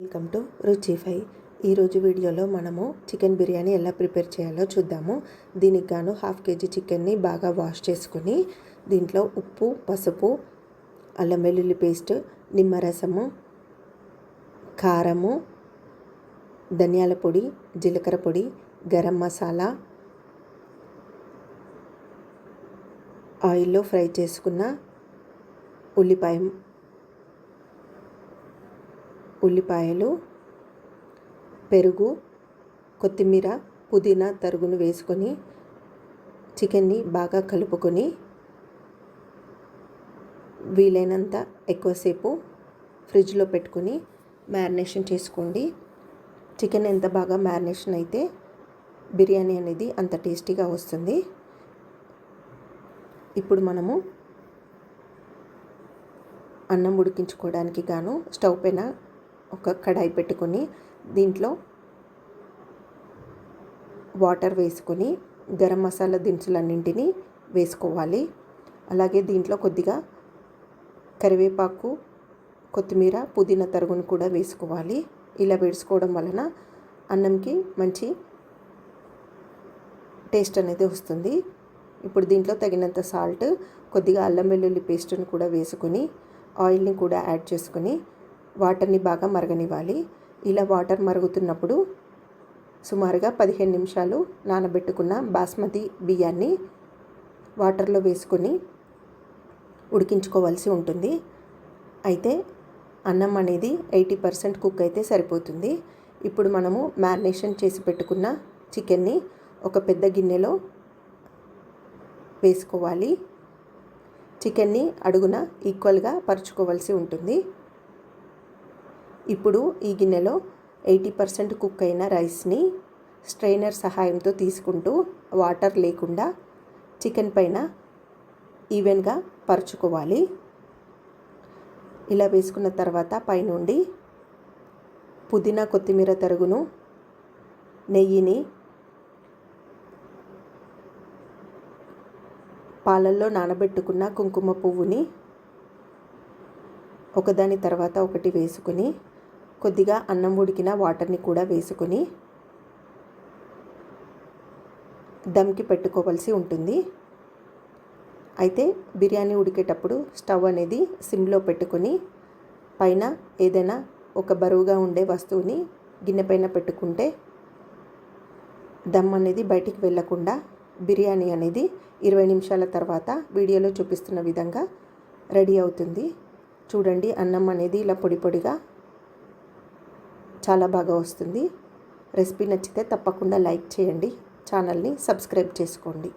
Welcome to రుచి ఫై. ఈరోజు వీడియోలో మనము చికెన్ బిర్యానీ ఎలా ప్రిపేర్ చేయాలో చూద్దాము. దీనికి గాను హాఫ్ కేజీ చికెన్ని బాగా వాష్ చేసుకుని దీంట్లో ఉప్పు పసుపు అల్లం వెల్లుల్లి పేస్ట్ నిమ్మరసము కారము ధనియాల పొడి జీలకర్ర పొడి గరం మసాలా ఆయిల్లో ఫ్రై చేసుకున్న ఉల్లిపాయ ఉల్లిపాయలు పెరుగు కొత్తిమీర పుదీనా తరుగును వేసుకొని చికెన్ని బాగా కలుపుకొని వీలైనంత ఎక్కువసేపు ఫ్రిడ్జ్లో పెట్టుకొని మ్యారినేషన్ చేసుకోండి. చికెన్ ఎంత బాగా మ్యారినేషన్ అయితే బిర్యానీ అనేది అంత టేస్టీగా వస్తుంది. ఇప్పుడు మనము అన్నం ఉడికించుకోవడానికి గాను స్టవ్ పైన ఒక కడాయి పెట్టుకొని దీంట్లో వాటర్ వేసుకొని గరం మసాలా దినుసులన్నింటినీ వేసుకోవాలి. అలాగే దీంట్లో కొద్దిగా కరివేపాకు కొత్తిమీర పుదీనా తరుగును కూడా వేసుకోవాలి. ఇలా వేసుకోవడం వలన అన్నంకి మంచి టేస్ట్ అనేది వస్తుంది. ఇప్పుడు దీంట్లో తగినంత సాల్ట్ కొద్దిగా అల్లం వెల్లుల్లి పేస్ట్ను కూడా వేసుకొని ఆయిల్ని కూడా యాడ్ చేసుకొని వాటర్ని బాగా మరగనివ్వాలి. ఇలా వాటర్ మరుగుతున్నప్పుడు సుమారుగా పదిహేను నిమిషాలు నానబెట్టుకున్న బాస్మతి బియ్యాన్ని వాటర్లో వేసుకొని ఉడికించుకోవాల్సి ఉంటుంది. అయితే అన్నం అనేది ఎయిటీ పర్సెంట్ కుక్ అయితే సరిపోతుంది. ఇప్పుడు మనము మ్యారినేషన్ చేసి పెట్టుకున్న చికెన్ని ఒక పెద్ద గిన్నెలో వేసుకోవాలి. చికెన్ని అడుగున ఈక్వల్గా పరుచుకోవాల్సి ఉంటుంది. ఇప్పుడు ఈ గిన్నెలో ఎయిటీ పర్సెంట్ కుక్ అయిన రైస్ని స్ట్రైనర్ సహాయంతో తీసుకుంటూ వాటర్ లేకుండా చికెన్ పైన ఈవెన్గా పరుచుకోవాలి. ఇలా వేసుకున్న తర్వాత పైనుండి పుదీనా కొత్తిమీర తరుగును నెయ్యిని పాలల్లో నానబెట్టుకున్న కుంకుమ పువ్వుని ఒకదాని తర్వాత ఒకటి వేసుకుని కొద్దిగా అన్నం ఉడికిన వాటర్ని కూడా వేసుకొని దమ్కి పెట్టుకోవాల్సి ఉంటుంది. అయితే బిర్యానీ ఉడికేటప్పుడు స్టవ్ అనేది సిమ్లో పెట్టుకొని పైన ఏదైనా ఒక బరువుగా ఉండే వస్తువుని గిన్నె పైన పెట్టుకుంటే దమ్ అనేది బయటికి వెళ్ళకుండా బిర్యానీ అనేది ఇరవై నిమిషాల తర్వాత వీడియోలో చూపిస్తున్న విధంగా రెడీ అవుతుంది. చూడండి అన్నం అనేది ఇలా పొడి పొడిగా చాలా బాగా వస్తుంది. రెసిపీ నచ్చితే తప్పకుండా లైక్ చేయండి. ఛానల్ని సబ్స్క్రైబ్ చేసుకోండి.